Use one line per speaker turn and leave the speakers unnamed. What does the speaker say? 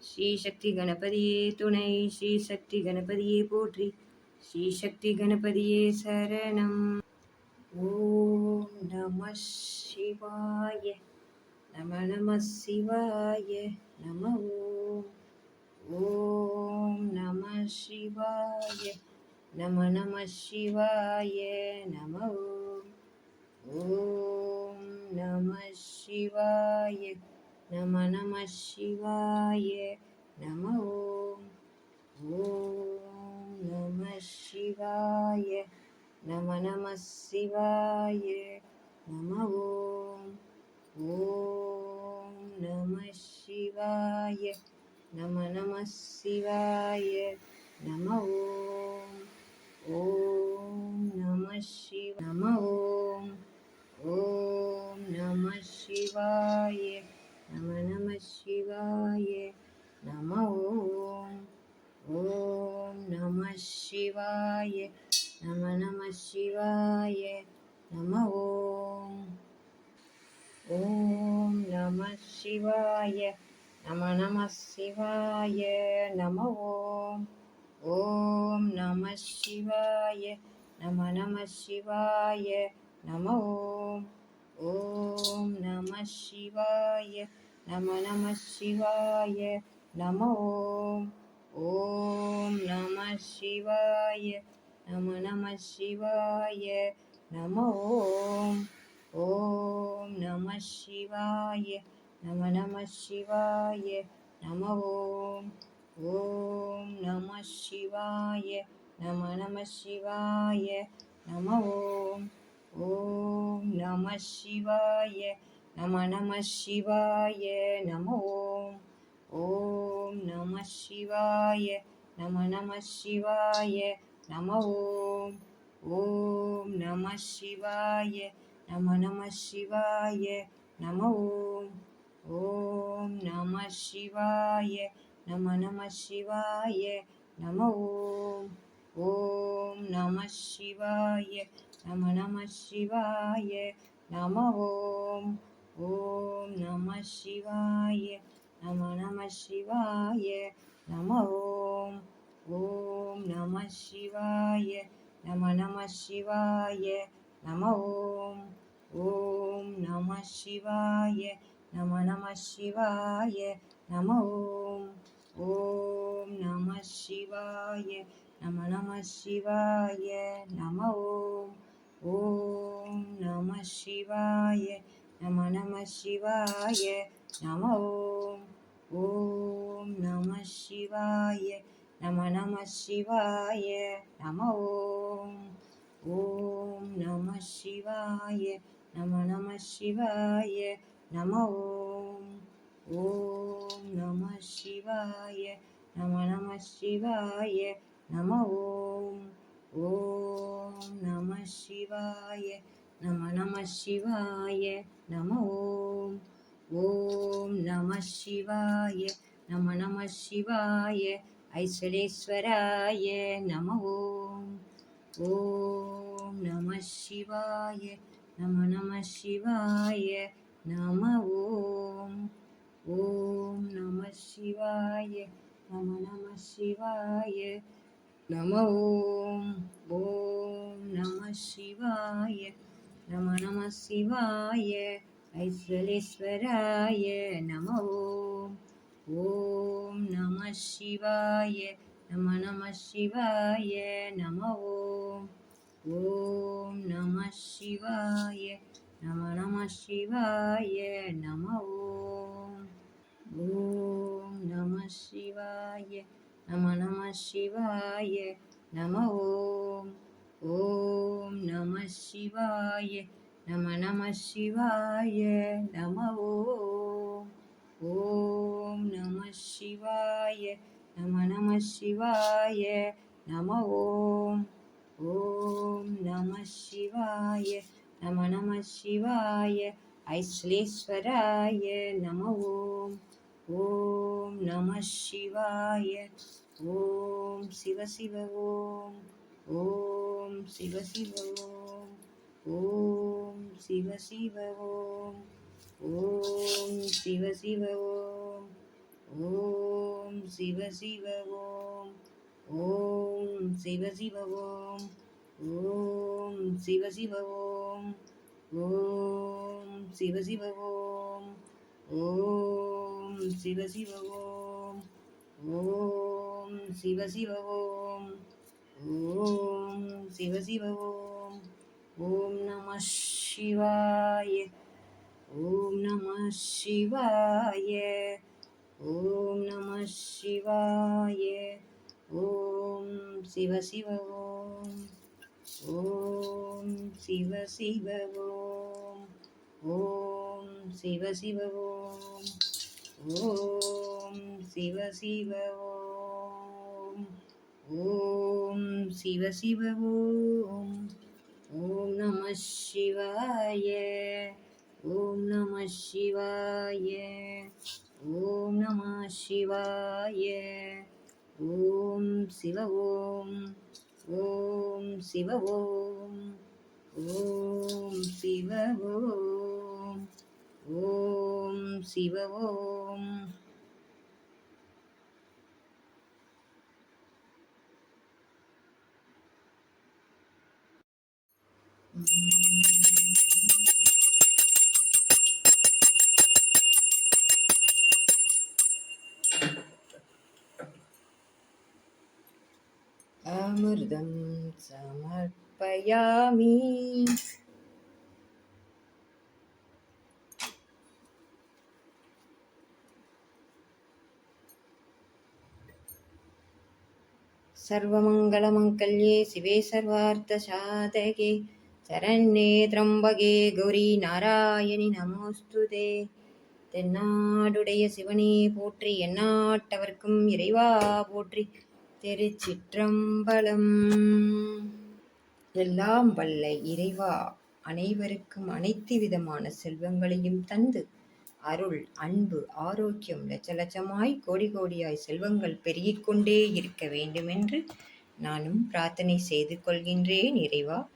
ஸ்ரீ சக்தி கணபதியே துணை ஸ்ரீ சக்தி கணபதியே போற்றி. ஸ்ரீ சக்தி கணபதியே சரணம். ஓம் நம சிவாய நம நம சிவாய நம ஓம் ஓம் நம சிவாய நம நம சிவாய நம ஓம் ஓம் நம சிவாய. नम नम शिवाय नम ॐ ॐ नमः शिवाय नम नमः शिवाय नम ॐ ॐ नम शिवाय नम नमः शिवाय नम ओम ॐ नमः शिव नम ॐ ॐ नमः शिवाय நம நம சிவாய நம ஓம் ஓம் நம சிவாய நம நம சிவாய நம ஓம் ஓம் நம சிவாய நம நம சிவாய நம ஓம் ஓம் நம சிவாய நம நம சிவாய நம ஓம் ஓம் நம சிவாய நம நம சிவாய நம ஓம். ஓம் நம சிவாய நம நம சிவாய நம ஓம். ஓம் நம சிவாய நம நம சிவாய நம ஓம். ஓம் நம சிவாய நம நம சிவாய நம ஓம். ஓம் நம சிவாய நம நம சிவாய நம ஓம் ஓம் நம சிவாய நம நம சிவாய நம ஓம் ஓம் நம சிவாய நம நம சிவாய நம ஓம் ஓம் நம சிவாய நம நம சிவாய நம ஓம் ஓம் நம சிவாய நம நம சிவாய நம ஓம். ஓம் நம சிவாய நம நம சிவாய நம ஓம். ஓம் நம சிவாய நம நம சிவாய நம ஓம். ஓம் நம சிவாய நம நம சிவாய நம ஓம். ஓம் நம சிவாய நம நம சிவாய நம ஓம். ஓம் நம சிவாய நம நம சிவாய நம ஓம். ஓம் நம சிவாய நம நம சிவாய நம ஓம். ஓம் நம சிவாய நம நம சிவாய நம ஓம். ஓம் நம சிவாய நம நம சிவாய நம ஓம். ஓம் நம சிவாய நம நம சிவாய நம ஓம். ஓம் நம சிவாய நம நம சிவாய ஐஸ்வரேஸ்வராய நம ஓம். ஓம் நம சிவாய நம நம சிவாய நம ஓம். ஓம் நம சிவாய நம நம சிவாய நம ஓம் ஓம் நம சிவாய நம நம சிவாய ஐஸ்வரேஸ்வராய நம ஓம் ஓம் நம சிவாய நம நம சிவாய நம ஓம் ஓம் நம சிவாய நம நம சிவாய நம ஓம் ஓம் நம சிவாய நம நம சிவாய நம ஓம். ஓம் நம சிவாய நம நம சிவாய நம ஓம். ஓம் நம சிவாய நம நம சிவாய நம ஓம். ஓம் நம சிவாய நம நம சிவாய ஐஸ்லேஸ்வராய நம ஓம். ஓம் நம சிவாய ஓம் சிவசிவ ஓம் ஓம் சிவசிவ ஓம் ஓம் சிவசிவ ஓம் ஓம் சிவசிவ ஓம் ஓம் சிவசிவ ஓம் ஓம் சிவசிவ ஓம் ஓம் சிவசிவ ஓம் ஓம் சிவசிவ ஓம் ஓம் ஓம் சிவ சிவ ஓம். ஓம் சிவ சிவ ஓம். ஓம் சிவ சிவ ஓம். ஓம் நம சிவாய. ஓம் நம சிவாய. ஓம் நம சிவாய. ஓம் சிவ சிவ ஓம். ஓம் சிவ சிவ ஓம். ஓம் சிவ சிவ ஓம். ஓம் சிவ சிவ ஓம். ஓம் சிவ சிவ ஓம். ஓம் நம சிவாய. ஓம் நம சிவாய. ஓம் நம சிவாய. ஓம் சிவ ஓம். ஓம் சிவ ஓம். ஓம் சிவ ஓம். ஓம் சிவ ஓம். अमृतं समर्पयामि सर्वमङ्गलमङ्गल्ये शिवे सर्वार्थसाधके शरण्ये त्र्यम्बके गौरी நாராயணி நமோஸ்துதே தென்னாடுடைய சிவனே போற்றி எந்நாட்டவர்க்கும் இறைவா போற்றி திருச்சிற்றம்பலம். எல்லாம் வல்ல இறைவா அனைவருக்கும் அனைத்து விதமான செல்வங்களையும் தந்து அருள் அன்பு ஆரோக்கியம் லட்ச லட்சமாய் கோடி கோடியாய் செல்வங்கள் பெருகிக்கொண்டே இருக்க வேண்டுமென்று நானும் பிரார்த்தனை செய்து கொள்கின்றேன் இறைவா.